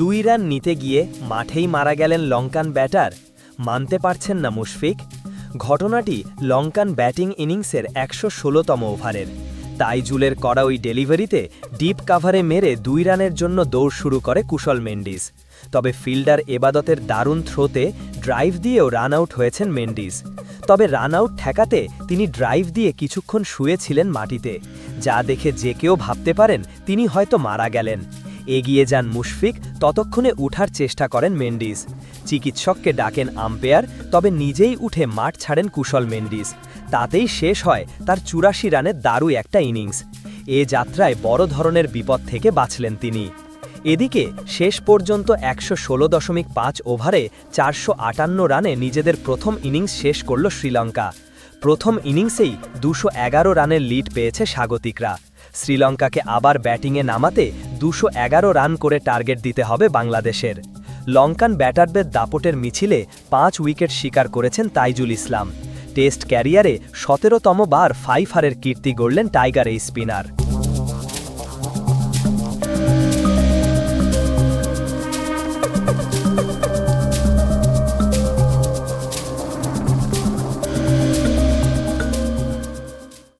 দুই রান নিতে গিয়ে মাঠেই মারা গেলেন লঙ্কান ব্যাটার। মানতে পারছেন না মুশফিক। ঘটনাটি লঙ্কান ব্যাটিং ইনিংসের একশো ষোলোতম ওভারের। তাইজুলের করা ওই ডেলিভারিতে ডিপ কাভারে মেরে দুই রানের জন্য দৌড় শুরু করে কুশল মেন্ডিস। তবে ফিল্ডার এবাদতের দারুণ থ্রোতে ড্রাইভ দিয়েও রান আউট হয়েছেন মেন্ডিস। তবে রান আউট ঠেকাতে তিনি ড্রাইভ দিয়ে কিছুক্ষণ শুয়েছিলেন মাটিতে। যা দেখে যে কেউ ভাবতে পারেন, তিনি হয়তো মারা গেলেন। এগিয়ে যান মুশফিক, ততক্ষণে উঠার চেষ্টা করেন মেন্ডিস। চিকিৎসককে ডাকেন আম্পায়ার, তবে নিজেই উঠে মাঠ ছাড়েন কুশল মেন্ডিস। তাতেই শেষ হয় তার চুরাশি রানের দারু একটা ইনিংস। এ যাত্রায় বড় ধরনের বিপদ থেকে বাঁচলেন তিনি। এদিকে শেষ পর্যন্ত একশো ষোলো দশমিক পাঁচ ওভারে চারশো আটান্ন রানে নিজেদের প্রথম ইনিংস শেষ করল শ্রীলঙ্কা। প্রথম ইনিংসেই দুশো রানের লিড পেয়েছে স্বাগতিকরা। শ্রীলঙ্কাকে আবার ব্যাটিংয়ে নামাতে দুশো রান করে টার্গেট দিতে হবে বাংলাদেশের। লঙ্কান ব্যাটারদের দাপটের মিছিলে পাঁচ উইকেট শিকার করেছেন তাইজুল ইসলাম। টেস্ট ক্যারিয়ারে সতেরোতম বার ফাইফারের কীর্তি গড়লেন টাইগার এই স্পিনার।